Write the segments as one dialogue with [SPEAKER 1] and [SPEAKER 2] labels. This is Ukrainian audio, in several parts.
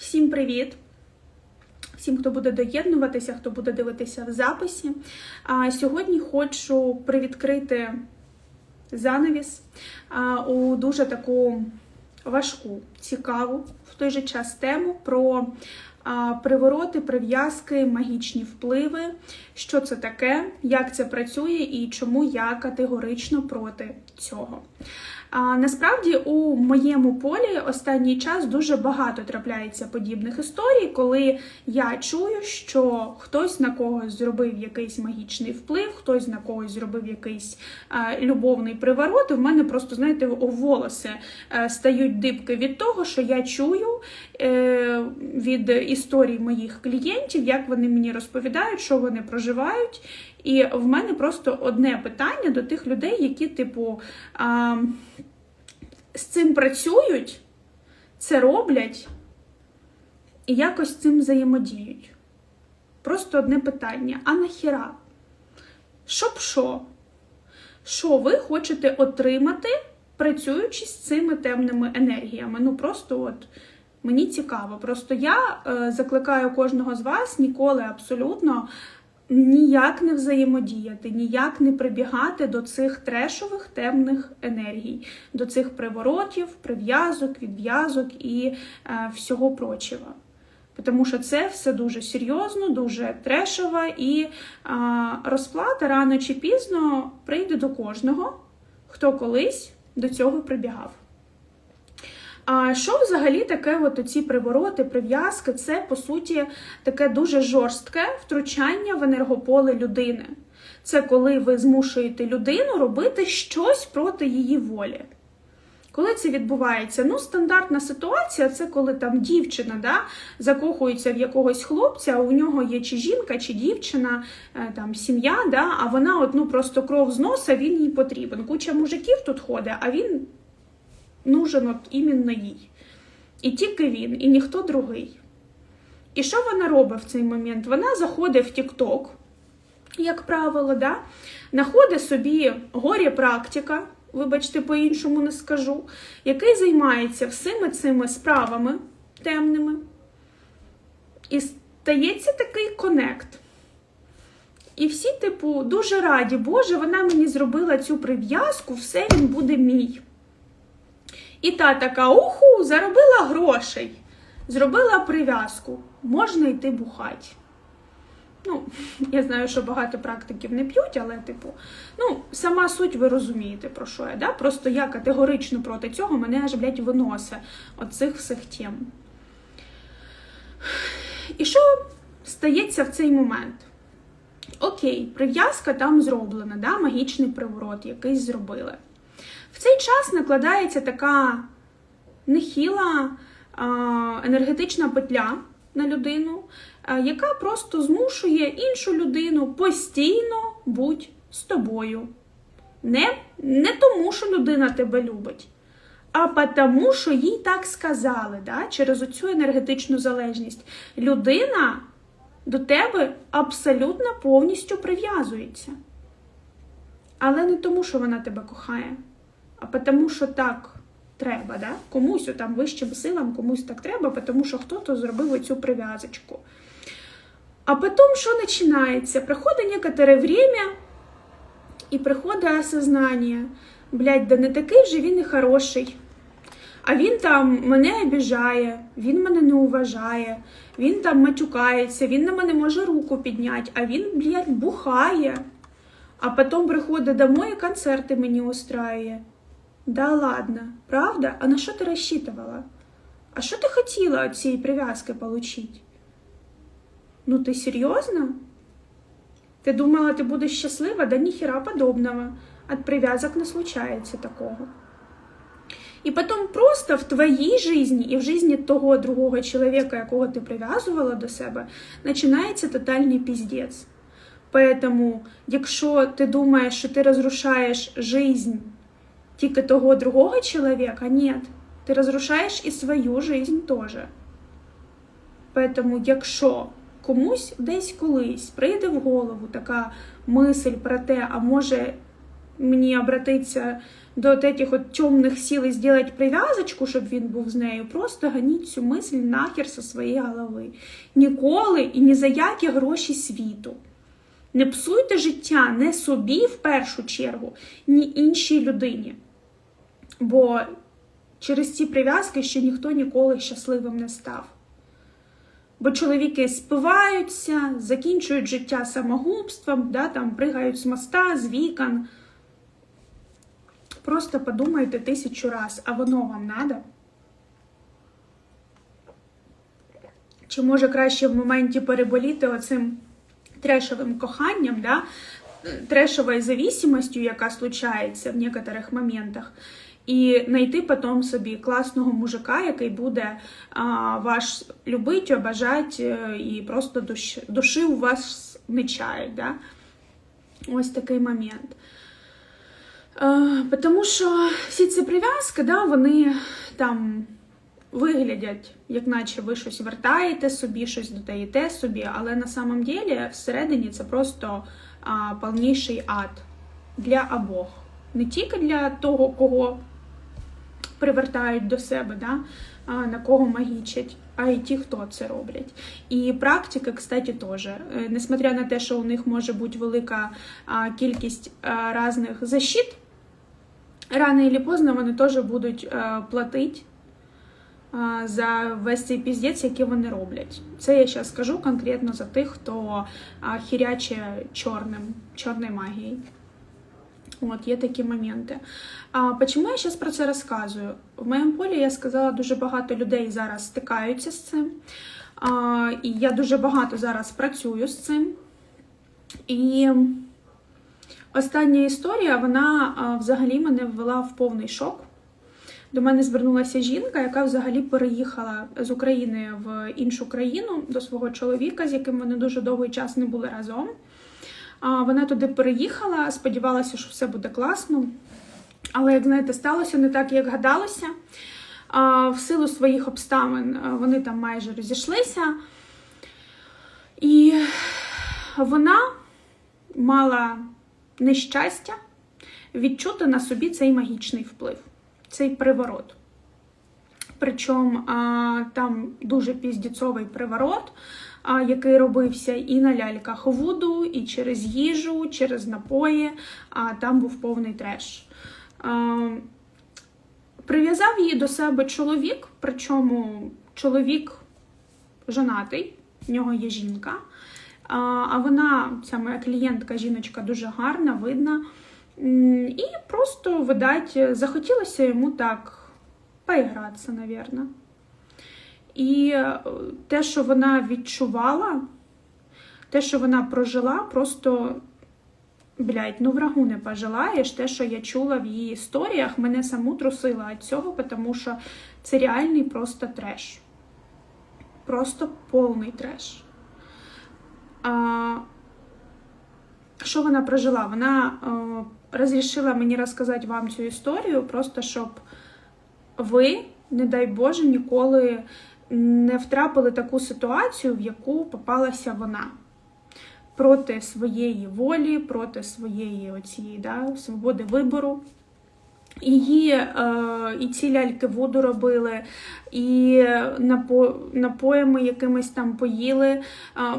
[SPEAKER 1] Всім привіт! Всім, хто буде доєднуватися, хто буде дивитися в записі. А сьогодні хочу привідкрити занавіс у дуже таку важку, цікаву в той же час тему про привороти, прив'язки, магічні впливи, що це таке, як це працює і чому я категорично проти цього. А, насправді у моєму полі останній час дуже багато трапляється подібних історій, коли я чую, що хтось на когось зробив якийсь магічний вплив, хтось на когось зробив якийсь а, любовний приворот. І в мене просто, знаєте, волоси е, стають дибки від того, що я чую е, від історій моїх клієнтів, як вони мені розповідають, що вони проживають. І в мене просто одне питання до тих людей, які, типу, а, з цим працюють, це роблять і якось з цим взаємодіють. Просто одне питання: а нахіра? Щоб що? Що ви хочете отримати, працюючи з цими темними енергіями? Ну просто от. Мені цікаво. Просто я е, закликаю кожного з вас ніколи абсолютно ніяк не взаємодіяти, ніяк не прибігати до цих трешових темних енергій, до цих приворотів, прив'язок, відв'язок і е, всього прочого. Тому що це все дуже серйозно, дуже трешово, і е, розплата рано чи пізно прийде до кожного, хто колись до цього прибігав. А що взагалі таке от ці привороти, прив'язки? Це, по суті, таке дуже жорстке втручання в енергополе людини. Це коли ви змушуєте людину робити щось проти її волі. Коли це відбувається? Ну, стандартна ситуація це коли там дівчина да, закохується в якогось хлопця, у нього є чи жінка, чи дівчина, е, там сім'я, да, а вона от, ну, просто кров з носа, він їй потрібен. Куча мужиків тут ходить, а він нужен от іменно їй. І тільки він, і ніхто другий. І що вона робить в цей момент? Вона заходить в TikTok, як правило, да? знаходить собі горі практика, вибачте, по-іншому не скажу, який займається всіми цими справами темними. І стається такий конект. І всі, типу, дуже раді, Боже, вона мені зробила цю прив'язку, все він буде мій. І та така уху, заробила грошей, зробила прив'язку, можна йти бухати. Ну, я знаю, що багато практиків не п'ють, але, типу, ну, сама суть ви розумієте, про що я. да? Просто я категорично проти цього мене аж, блядь, виносить оцих всіх тем. І що стається в цей момент? Окей, прив'язка там зроблена, да? магічний приворот, якийсь зробили. В цей час накладається така нехіла енергетична петля на людину, яка просто змушує іншу людину постійно бути з тобою. Не, не тому, що людина тебе любить, а тому, що їй так сказали, да? через оцю енергетичну залежність. Людина до тебе абсолютно повністю прив'язується. Але не тому, що вона тебе кохає а тому, що так треба. Да? Комусь там вищим силам, комусь так треба, тому що хтось зробив оцю прив'язочку. А потім, що починається? Приходить некоторе время, і приходить осознання. Блядь, да не такий вже він і хороший. А він там мене обіжає, він мене не уважає, він там матюкається, він на мене може руку підняти, а він, блядь, бухає. А потім приходить домой і концерти мені устраює. Да ладно, правда? А на що ти розчитувала? А що ти хотіла від цієї прив'язки получить? Ну, ти серйозно? Ти думала, ти будеш щаслива? Да ніхера подобного. От прив'язок не случається такого. І потім просто в твоїй житті і в житті того другого чоловіка, якого ти прив'язувала до себе, починається тотальний піздець. Поэтому, якщо ти думаєш, що ти розрушаєш жизнь тільки того другого чоловіка, ні. Ти розрушаєш і свою жизнь теж. Поэтому, якщо комусь десь колись прийде в голову така мисль про те, а може мені обратиться до от этих от темних сил і зробити прив'язочку, щоб він був з нею, просто ганіть цю мисль нахер зі своєї голови. Ніколи і ні за які гроші світу. Не псуйте життя не собі в першу чергу, ні іншій людині. Бо через ці прив'язки ще ніхто ніколи щасливим не став. Бо чоловіки спиваються, закінчують життя самогубством, да, там пригають з моста, з вікон. Просто подумайте тисячу раз, а воно вам надо? Чи може краще в моменті переболіти оцим трешовим коханням, да? трешовою зависимостю, яка случається в некоторих моментах, і знайти потім собі класного мужика, який буде а, ваш любить, обажати е, і просто душі, душі у вас не чають. Да? Ось такий момент. Е, Тому що всі ці прив'язки, да, вони там виглядять, як наче ви щось вертаєте собі, щось додаєте собі, але на самом деле всередині це просто а, повніший ад для обох. Не тільки для того, кого привертають до себе, да, на кого магічать, а й ті, хто це роблять. І практика, кстати, теж. Е, Несмотря на те, що у них може бути велика кількість різних защит, рано или поздно вони теж будуть а, платити за весь цей піздець, який вони роблять. Це я зараз скажу конкретно за тих, хто хіряче чорним, чорною магією. От, є такі моменти. А почему я зараз про це розказую? В моєму полі я сказала, дуже багато людей зараз стикаються з цим. А, і я дуже багато зараз працюю з цим. І остання історія, вона а, взагалі мене ввела в повний шок. До мене звернулася жінка, яка взагалі переїхала з України в іншу країну до свого чоловіка, з яким вони дуже довгий час не були разом. Вона туди переїхала, сподівалася, що все буде класно. Але, як знаєте, сталося не так, як гадалося. В силу своїх обставин вони там майже розійшлися. І вона мала нещастя відчути на собі цей магічний вплив, цей приворот. Причому там дуже піздіцовий приворот, який робився і на ляльках Вуду, і через їжу, через напої, а там був повний треш. Прив'язав її до себе чоловік, причому чоловік жонатий, в нього є жінка. А, вона, ця моя клієнтка, жіночка дуже гарна, видна. І просто, видать, захотілося йому так поігратися, навірно. І е, те, що вона відчувала, те, що вона прожила, просто, блядь, ну врагу не пожелаєш. Те, що я чула в її історіях, мене саму трусила від цього, тому що це реальний просто треш. Просто повний треш. А, що вона прожила? Вона е, розрішила мені розказати вам цю історію, просто щоб ви, не дай Боже, ніколи не втрапили таку ситуацію, в яку попалася вона. Проти своєї волі, проти своєї оцієї, да, свободи вибору. Її е, і ці ляльки воду робили, і напо, напоями якимись там поїли. Е,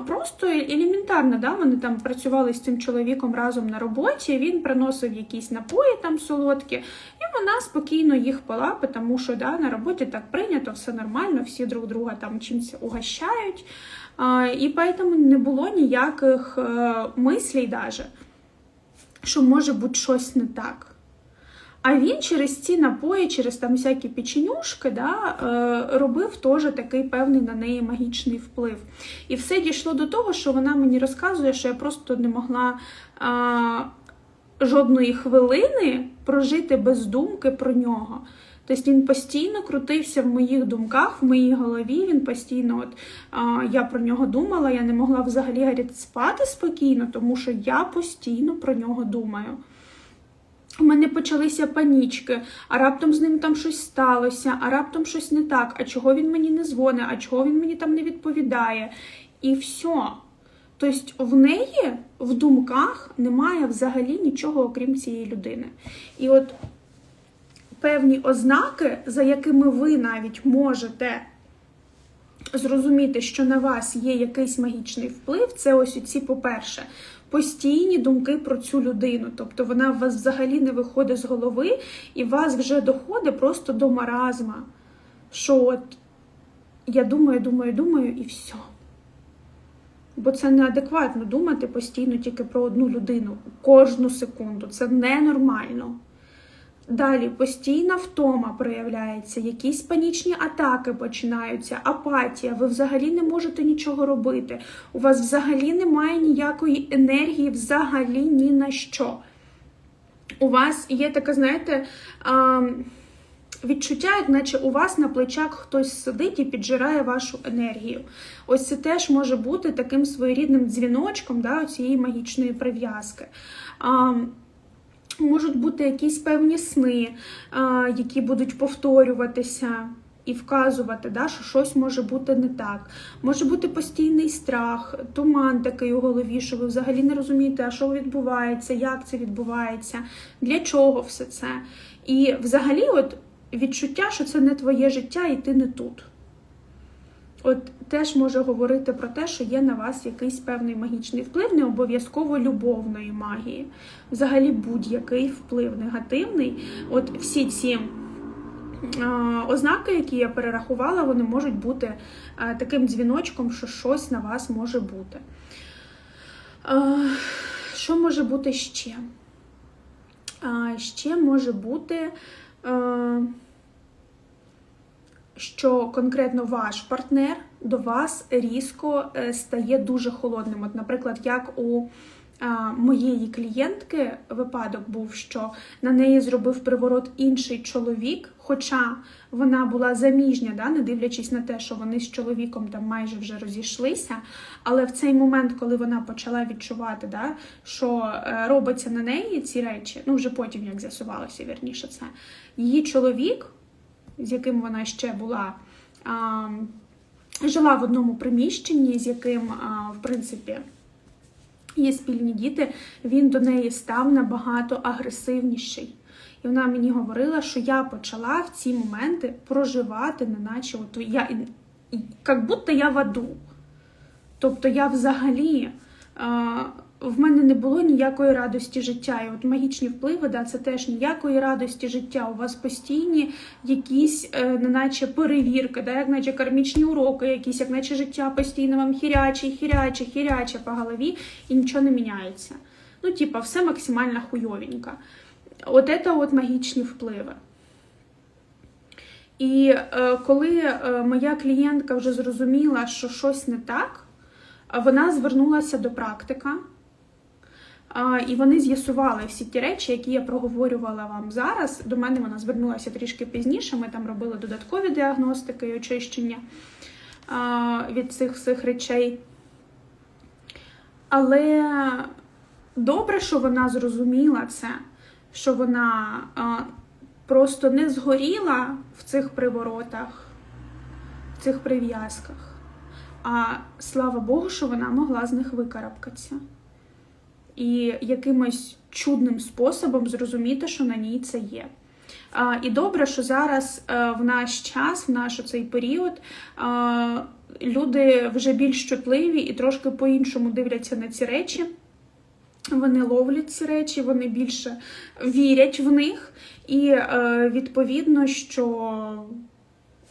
[SPEAKER 1] просто елементарно, да, вони там працювали з цим чоловіком разом на роботі, він приносив якісь напої там солодкі, і вона спокійно їх пила, тому що да, на роботі так прийнято, все нормально, всі друг друга там чимось угощають. Е, і тому не було ніяких е, мислей, даже, що може бути щось не так. А він через ці напої, через там всякі печенюшки, да, е, робив теж такий певний на неї магічний вплив. І все дійшло до того, що вона мені розказує, що я просто не могла а, жодної хвилини прожити без думки про нього. Тобто він постійно крутився в моїх думках, в моїй голові. Він постійно, от а, я про нього думала, я не могла взагалі спати спокійно, тому що я постійно про нього думаю. У мене почалися панічки, а раптом з ним там щось сталося, а раптом щось не так, а чого він мені не дзвонить, а чого він мені там не відповідає. І все. Тобто в неї в думках немає взагалі нічого, окрім цієї людини. І от певні ознаки, за якими ви навіть можете зрозуміти, що на вас є якийсь магічний вплив, це ось ці, по-перше, постійні думки про цю людину. Тобто вона у вас взагалі не виходить з голови, і вас вже доходить просто до маразма. Що от я думаю, думаю, думаю, і все. Бо це неадекватно думати постійно тільки про одну людину кожну секунду. Це ненормально. Далі постійна втома проявляється, якісь панічні атаки починаються, апатія, ви взагалі не можете нічого робити. У вас взагалі немає ніякої енергії, взагалі ні на що. У вас є таке, знаєте, відчуття, як наче у вас на плечах хтось сидить і піджирає вашу енергію. Ось це теж може бути таким своєрідним дзвіночком да, цієї магічної прив'язки. Можуть бути якісь певні сни, які будуть повторюватися і вказувати, да, що щось може бути не так. Може бути постійний страх, туман такий у голові, що ви взагалі не розумієте, а що відбувається, як це відбувається, для чого все це. І взагалі, от відчуття, що це не твоє життя і ти не тут. От теж може говорити про те, що є на вас якийсь певний магічний вплив, не обов'язково любовної магії. Взагалі будь-який вплив негативний. От всі ці ознаки, які я перерахувала, вони можуть бути таким дзвіночком, що щось на вас може бути. Що може бути ще? Ще може бути що конкретно ваш партнер до вас різко е, стає дуже холодним. От, наприклад, як у моєї клієнтки випадок був, що на неї зробив приворот інший чоловік, хоча вона була заміжня, да, не дивлячись на те, що вони з чоловіком там майже вже розійшлися. Але в цей момент, коли вона почала відчувати, да, що е, робиться на неї ці речі, ну вже потім як з'ясувалося, вірніше це, її чоловік з яким вона ще була, а, жила в одному приміщенні, з яким, а, в принципі, є спільні діти, він до неї став набагато агресивніший. І вона мені говорила, що я почала в ці моменти проживати, неначе от я, як будто я в аду. Тобто я взагалі в мене не було ніякої радості життя. І от магічні впливи, да, це теж ніякої радості життя. У вас постійні якісь, е, неначе перевірки, да, як наче кармічні уроки, якісь, як наче життя постійно вам хіряче, хіряче, хіряче по голові, і нічого не міняється. Ну, типа, все максимально хуйовенько. От це от магічні впливи. І е, коли е, моя клієнтка вже зрозуміла, що щось не так, вона звернулася до практика. І вони з'ясували всі ті речі, які я проговорювала вам зараз. До мене вона звернулася трішки пізніше. Ми там робили додаткові діагностики і очищення від цих всіх речей. Але добре, що вона зрозуміла це, що вона просто не згоріла в цих приворотах, в цих прив'язках. А слава Богу, що вона могла з них викарабкатися і якимось чудним способом зрозуміти, що на ній це є. І добре, що зараз е, в наш час, в наш цей період, люди вже більш чутливі і трошки по-іншому дивляться на ці речі. Вони ловлять ці речі, вони більше вірять в них, і е, відповідно, що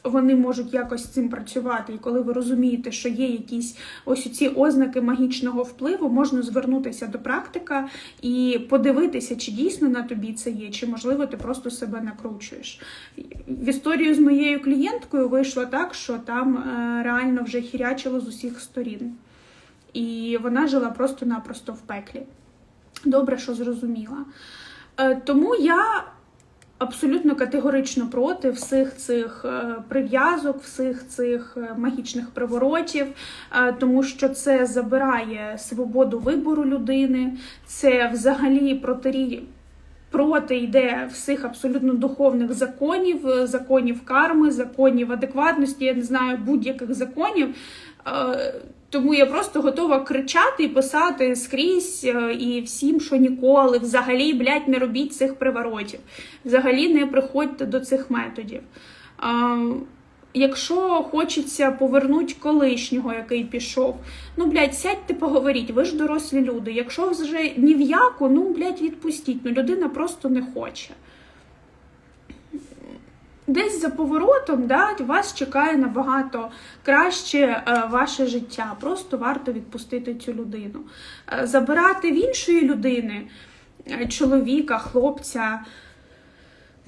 [SPEAKER 1] вони можуть якось з цим працювати. І коли ви розумієте, що є якісь ось ці ознаки магічного впливу, можна звернутися до практика і подивитися, чи дійсно на тобі це є, чи можливо ти просто себе накручуєш. В історію з моєю клієнткою вийшло так, що там е, реально вже хірячило з усіх сторін. І вона жила просто-напросто в пеклі. Добре, що зрозуміла. Е, тому я абсолютно категорично проти всіх цих е, прив'язок, всіх цих е, магічних приворотів, е, тому що це забирає свободу вибору людини, це взагалі протирі... проти йде всіх абсолютно духовних законів, законів карми, законів адекватності, я не знаю, будь-яких законів. Е, Тому я просто готова кричати і писати скрізь е, і всім, що ніколи, взагалі, блядь, не робіть цих приворотів. Взагалі не приходьте до цих методів. А, Якщо хочеться повернути колишнього, який пішов, ну, блядь, сядьте, поговоріть, ви ж дорослі люди. Якщо вже ні в яку, ну, блядь, відпустіть. Ну, людина просто не хоче. Десь за поворотом да, вас чекає набагато краще е, ваше життя. Просто варто відпустити цю людину. Е, забирати в іншої людини, е, чоловіка, хлопця,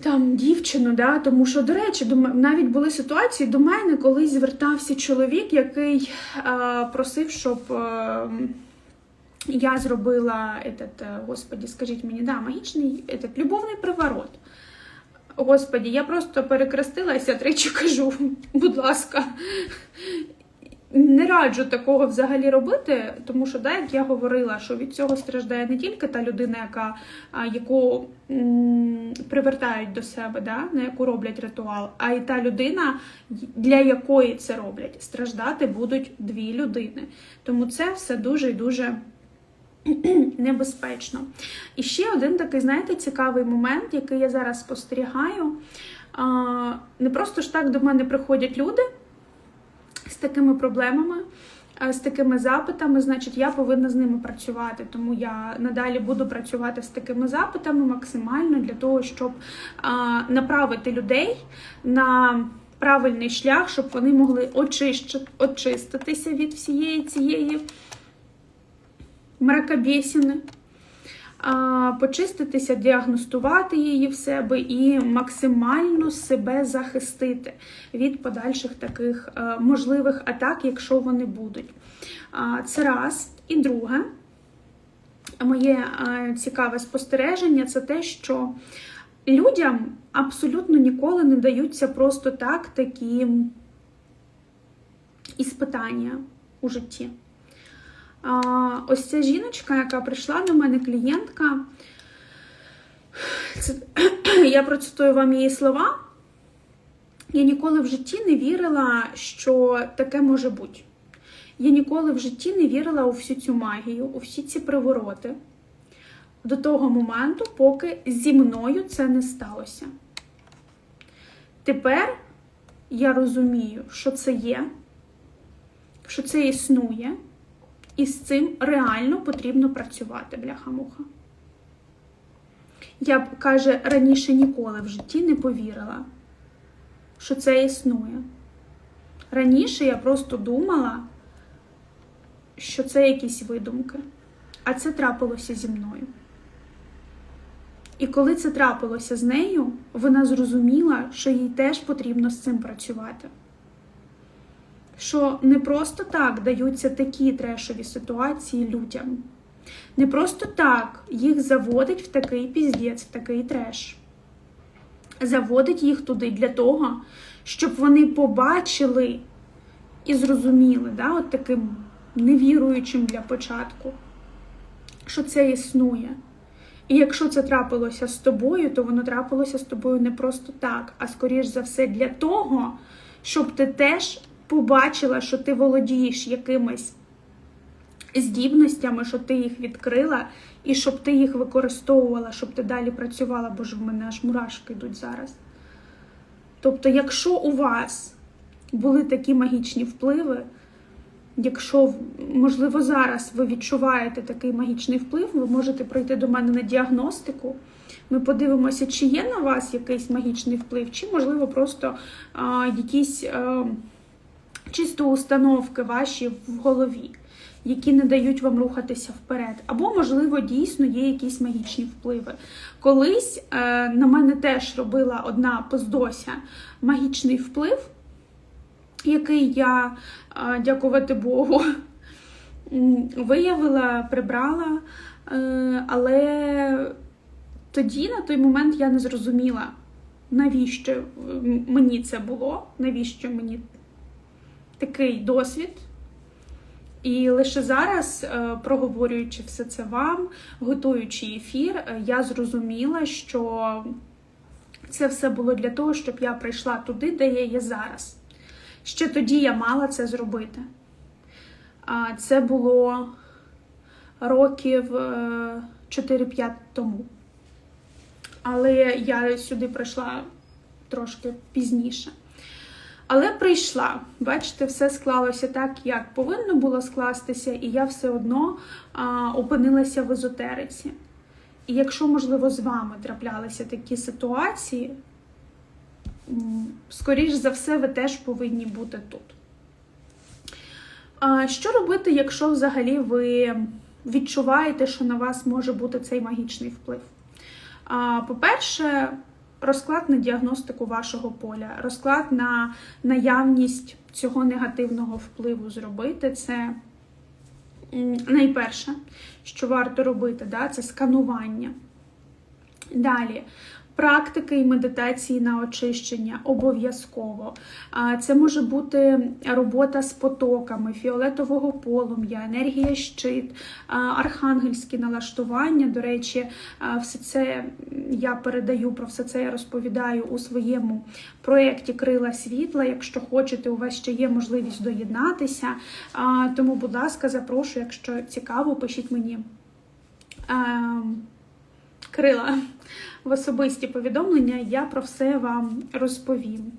[SPEAKER 1] там, дівчину, да, тому що, до речі, навіть були ситуації до мене, коли звертався чоловік, який е, просив, щоб. Е, я зробила этот, господі, скажіть мені, да, магічний этот, любовний приворот. Господі, я просто перекрестилася тричі кажу, будь ласка, не раджу такого взагалі робити, тому що, да, як я говорила, що від цього страждає не тільки та людина, яка, яку привертають до себе, да, на яку роблять ритуал, а й та людина, для якої це роблять. Страждати будуть дві людини. Тому це все дуже і дуже небезпечно. І ще один такий, знаєте, цікавий момент, який я зараз спостерігаю. Не просто ж так до мене приходять люди з такими проблемами, з такими запитами, значить, я повинна з ними працювати. Тому я надалі буду працювати з такими запитами максимально для того, щоб направити людей на правильний шлях, щоб вони могли очищ- очиститися від всієї цієї мракобесіни, почиститися, діагностувати її в себе і максимально себе захистити від подальших таких е, можливих атак, якщо вони будуть. Це раз. І друге, моє е, цікаве спостереження це те, що людям абсолютно ніколи не даються просто так такі іспитання у житті. Ось ця жіночка, яка прийшла до мене, клієнтка, це, я процитую вам її слова. Я ніколи в житті не вірила, що таке може бути. Я ніколи в житті не вірила у всю цю магію, у всі ці привороти до того моменту, поки зі мною це не сталося. Тепер я розумію, що це є, що це існує. І з цим реально потрібно працювати, бляха-муха. Я б, каже, раніше ніколи в житті не повірила, що це існує. Раніше я просто думала, що це якісь видумки, а це трапилося зі мною. І коли це трапилося з нею, вона зрозуміла, що їй теж потрібно з цим працювати що не просто так даються такі трешові ситуації людям. Не просто так їх заводить в такий піздець, в такий треш. Заводить їх туди для того, щоб вони побачили і зрозуміли, да, от таким невіруючим для початку, що це існує. І якщо це трапилося з тобою, то воно трапилося з тобою не просто так, а скоріш за все для того, щоб ти теж побачила, що ти володієш якимись здібностями, що ти їх відкрила, і щоб ти їх використовувала, щоб ти далі працювала, бо ж в мене аж мурашки йдуть зараз. Тобто, якщо у вас були такі магічні впливи, якщо, можливо, зараз ви відчуваєте такий магічний вплив, ви можете прийти до мене на діагностику. Ми подивимося, чи є на вас якийсь магічний вплив, чи, можливо, просто а, якісь. А, чисто установки ваші в голові, які не дають вам рухатися вперед. Або, можливо, дійсно є якісь магічні впливи. Колись е, на мене теж робила одна поздося магічний вплив, який я, е, дякувати Богу, виявила, прибрала, е, але тоді, на той момент, я не зрозуміла, навіщо мені це було, навіщо мені такий досвід. І лише зараз, е, проговорюючи все це вам, готуючи ефір, е, я зрозуміла, що це все було для того, щоб я прийшла туди, де я є зараз. Ще тоді я мала це зробити. Це було років е, 4-5 тому. Але я сюди прийшла трошки пізніше. Але прийшла. Бачите, все склалося так, як повинно було скластися, і я все одно а, опинилася в езотериці. І якщо, можливо, з вами траплялися такі ситуації, скоріш за все, ви теж повинні бути тут. А, що робити, якщо взагалі ви відчуваєте, що на вас може бути цей магічний вплив? А, По-перше, розклад на діагностику вашого поля, розклад на наявність цього негативного впливу зробити це найперше, що варто робити, да, це сканування. Далі. Практики і медитації на очищення обов'язково. Це може бути робота з потоками, фіолетового полум'я, енергія щит, архангельські налаштування. До речі, все це я передаю про все це я розповідаю у своєму проєкті Крила світла. Якщо хочете, у вас ще є можливість доєднатися. Тому, будь ласка, запрошую, якщо цікаво, пишіть мені. Ем, Крила в особисті повідомлення, я про все вам розповім.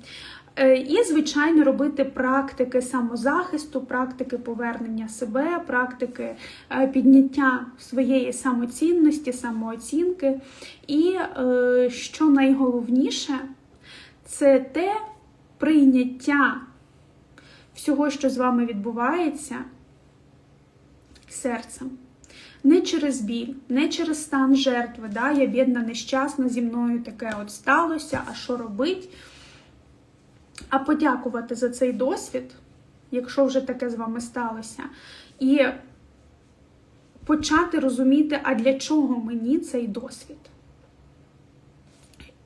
[SPEAKER 1] Е, І, звичайно, робити практики самозахисту, практики повернення себе, практики е, підняття своєї самоцінності, самооцінки. І е, що найголовніше, це те прийняття всього, що з вами відбувається, серцем. Не через біль, не через стан жертви. Да? Я бідна, нещасна, зі мною таке от сталося, а що робить? А подякувати за цей досвід, якщо вже таке з вами сталося, і почати розуміти, а для чого мені цей досвід?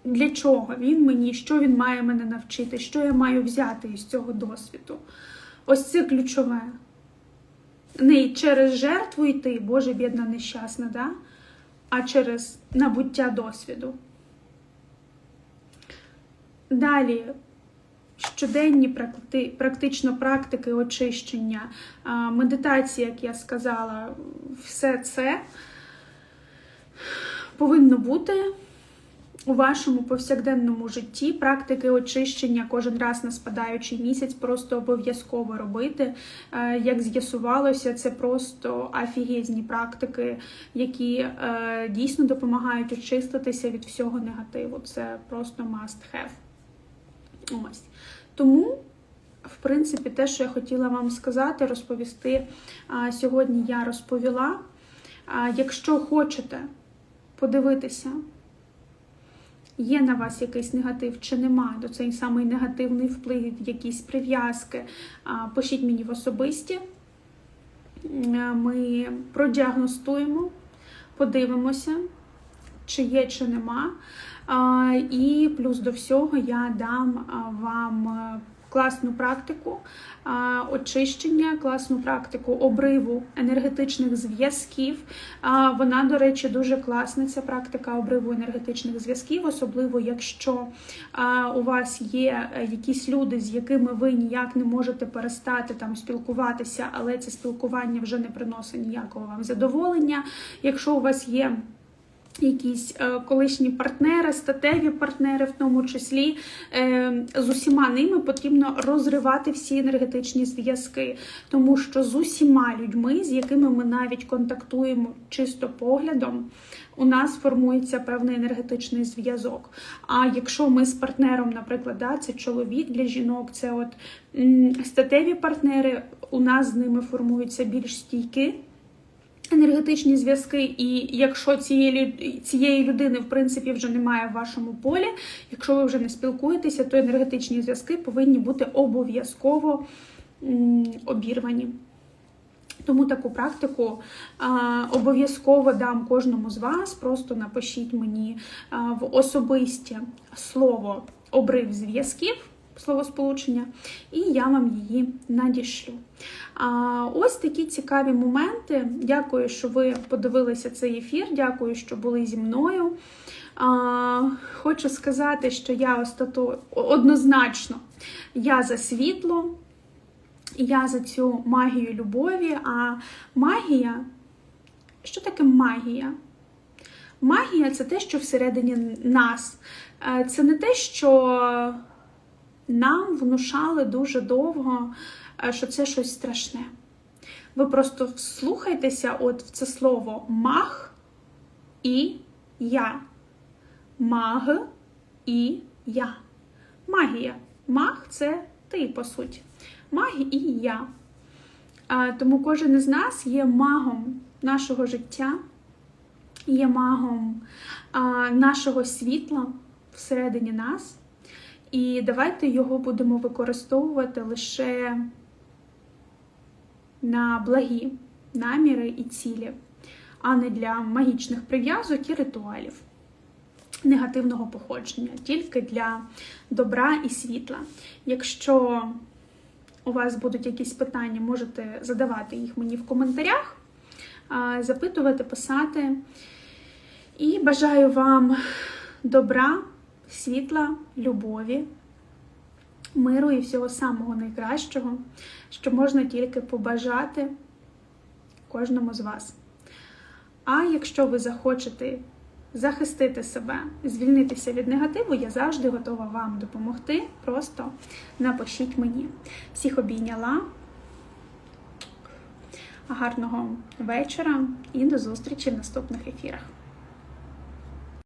[SPEAKER 1] Для чого він мені, що він має мене навчити, що я маю взяти із цього досвіду? Ось це ключове не через жертву йти, Боже, бідна, нещасна, да? а через набуття досвіду. Далі щоденні практи, практично практики очищення, медитація, як я сказала, все це повинно бути у вашому повсякденному житті практики очищення кожен раз на спадаючий місяць просто обов'язково робити. Е, як з'ясувалося, це просто афігезні практики, які е, дійсно допомагають очиститися від всього негативу. Це просто must have. Ось. Тому. В принципі, те, що я хотіла вам сказати, розповісти сьогодні я розповіла. Якщо хочете подивитися є на вас якийсь негатив чи нема, до цей самий негативний вплив, якісь прив'язки, пишіть мені в особисті. Ми продіагностуємо, подивимося, чи є, чи нема. І плюс до всього я дам вам класну практику очищення, класну практику обриву енергетичних зв'язків. Вона, до речі, дуже класна. Ця практика обриву енергетичних зв'язків, особливо якщо у вас є е, якісь люди, з якими ви ніяк не можете перестати там спілкуватися, але це спілкування вже не приносить ніякого вам задоволення. Якщо у вас є Якісь е, колишні партнери, статеві партнери, в тому числі е, з усіма ними потрібно розривати всі енергетичні зв'язки, тому що з усіма людьми, з якими ми навіть контактуємо чисто поглядом, у нас формується певний енергетичний зв'язок. А якщо ми з партнером, наприклад, да, це чоловік для жінок, це от статеві партнери, у нас з ними формуються більш стійкі енергетичні зв'язки, і якщо цієї цієї людини, в принципі, вже немає в вашому полі, якщо ви вже не спілкуєтеся, то енергетичні зв'язки повинні бути обов'язково обірвані. Тому таку практику обов'язково дам кожному з вас. Просто напишіть мені в особисті слово обрив зв'язків, словосполучення, і я вам її надішлю. А, ось такі цікаві моменти. Дякую, що ви подивилися цей ефір. Дякую, що були зі мною. А, хочу сказати, що я остато... однозначно я за світло, я за цю магію любові. А магія, що таке магія? Магія це те, що всередині нас. Е, Це не те, що нам внушали дуже довго, е, що це щось страшне. Ви просто вслухайтеся от в це слово маг і я. Маг і я. Магія. Маг це ти, по суті. Маг і я. Тому кожен із нас є магом нашого життя, є магом нашого світла всередині нас. І давайте його будемо використовувати лише на благі наміри і цілі, а не для магічних прив'язок і ритуалів негативного походження, тільки для добра і світла. Якщо у вас будуть якісь питання, можете задавати їх мені в коментарях, запитувати, писати. І бажаю вам добра, світла, любові, миру і всього самого найкращого, що можна тільки побажати кожному з вас. А якщо ви захочете захистити себе, звільнитися від негативу, я завжди готова вам допомогти. Просто напишіть мені. Всіх обійняла. Гарного вечора і до зустрічі в наступних ефірах.